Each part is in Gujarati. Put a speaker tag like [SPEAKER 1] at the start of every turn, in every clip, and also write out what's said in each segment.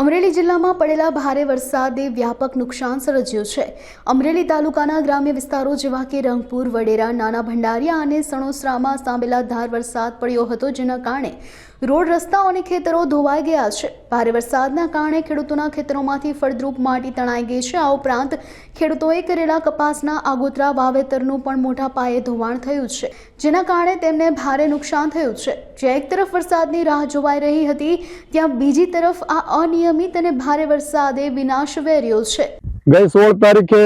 [SPEAKER 1] અમરેલી જિલ્લામાં પડેલા ભારે વરસાદે વ્યાપક નુકસાન સર્જ્યું છે. અમરેલી તાલુકાના ગ્રામ્ય વિસ્તારો જેવા કે રંગપુર, વડેરા, નાના ભંડારિયા અને સણોસરામાં સાંભેલાધાર વરસાદ પડ્યો હતો, જેના કારણે રોડ રસ્તાઓ અને ખેતરો ધોવાઈ ગયા છે. ભારે વરસાદના કારણે ખેડૂતોના ખેતરોમાંથી ફળદ્રુપ માટી તણાઈ ગઈ છે. આ ઉપરાંત ખેડૂતોએ કરેલા કપાસના આગોતરા વાવેતરનું પણ મોટા પાયે ધોવાણ થયું છે, જેના કારણે તેમને ભારે નુકસાન થયું છે. જ્યાં એક તરફ વરસાદની રાહ જોવાઈ રહી હતી, ત્યાં બીજી તરફ આ અનિયમિત અને ભારે વરસાદે વિનાશ વેર્યો છે.
[SPEAKER 2] ગઈ સોળ તારીખે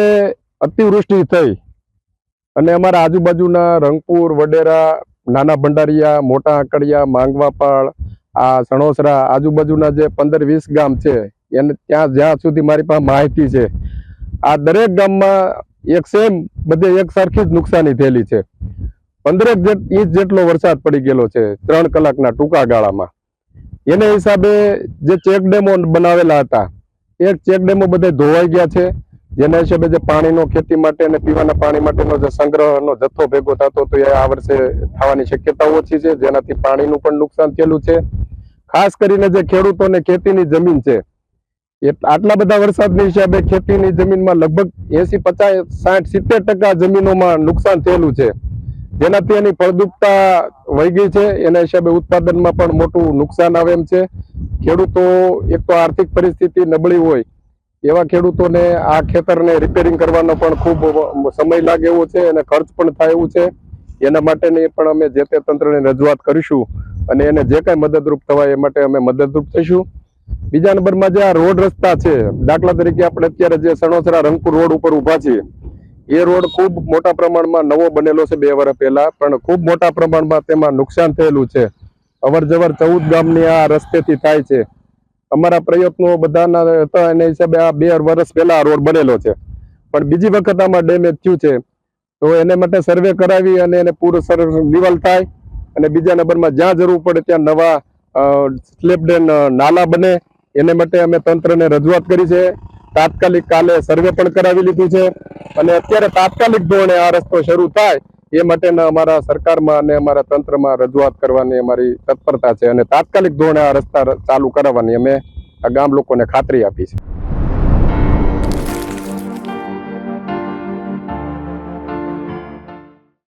[SPEAKER 2] અતિવૃષ્ટિ થઈ અને અમારા આજુબાજુના રંગપુર, વડેરા નાના ભંડારિયા, મોટા આંકડિયા માંગવાપાળ આ સણોસરા, આજુબાજુના જે પંદર વીસ ગામ છે, એને ત્યાં જ્યાં સુધી મારી પાસે માહિતી છે, આ દરેક ગામમાં એક સેમ બધે એક સરખી જ નુકસાની થયેલી છે. પંદરેક ઇંચ જેટલો વરસાદ પડી ગયેલો છે, ત્રણ કલાકના ટૂંકા ગાળામાં. એને હિસાબે જે ચેક ડેમો બનાવેલા હતા એક ચેક ડેમો બધે ધોવાઈ ગયા છે જેના હિસાબે જે પાણીનો ખેતી માટે અને પીવાના પાણી માટેનો જે સંગ્રહનો જથ્થો ભેગો થતો હતો એ આ વર્ષે થવાની શક્યતા ઓછી છે, જેનાથી પાણીનું પણ નુકસાન થયેલું છે. ખાસ કરીને જે ખેડૂતોને ખેતીની જમીન છે, એ આટલા બધા વરસાદની હિસાબે ખેતીની જમીનમાં લગભગ એસી પચાસ સાઠ સિત્તેર ટકા જમીનોમાં નુકસાન થયેલું છે. જેનાથી એની ફળદ્રુપતા વહી ગઈ છે, એના હિસાબે ઉત્પાદનમાં પણ મોટું નુકસાન આવે એમ છે. ખેડૂતો એક તો આર્થિક પરિસ્થિતિ નબળી હોય એવા ખેડૂતોને આ ખેતરને રિપેરિંગ કરવાનો પણ ખૂબ સમય લાગે એવો છે અને ખર્ચ પણ થાય એવું છે. એના માટેની પણ અમે જે તે તંત્રને રજૂઆત કરીશું અને એને જે કાંઈ મદદરૂપ થવાય એ માટે અમે મદદરૂપ થઈશું. બીજા નંબરમાં જે આ રોડ રસ્તા છે, દાખલા તરીકે આપણે અત્યારે જે સણોસરા રંગપુર રોડ ઉપર ઊભા છીએ, એ રોડ ખૂબ મોટા પ્રમાણમાં નવો બનેલો છે બે વર્ષ પહેલા, પણ ખૂબ મોટા પ્રમાણમાં તેમાં નુકસાન થયેલું છે. અવર જવર ચૌદ ગામની આ રસ્તેથી થાય છે. અમારા પ્રયત્નો બધાના હતા, એના હિસાબે આ બે વર્ષ પહેલા રોડ બનેલો છે. પણ બીજી વખત આમાં ડેમેજ થયું છે. તો એને માટે સર્વે કરાવી અને એને પૂરું દિવાલ થાય અને બીજા નંબરમાં જ્યાં જરૂર પડે ત્યાં નવા સ્લેબ ડેન નાલા બને. એને માટે અમે તંત્રને રજૂઆત કરી છે. તાત્કાલિક કાલે સર્વે પણ કરાવી લીધું છે. અને અત્યારે તાત્કાલિક ધોરણે આ રસ્તો શરૂ થાય એ માટેના અમારા સરકારમાં અને અમારા તંત્રમાં રજૂઆત કરવાની અમારી તત્પરતા છે અને તાત્કાલિક ધોરણે આ રસ્તા ચાલુ કરાવવાની અમે આ ગામ લોકોને ખાતરી આપી છે.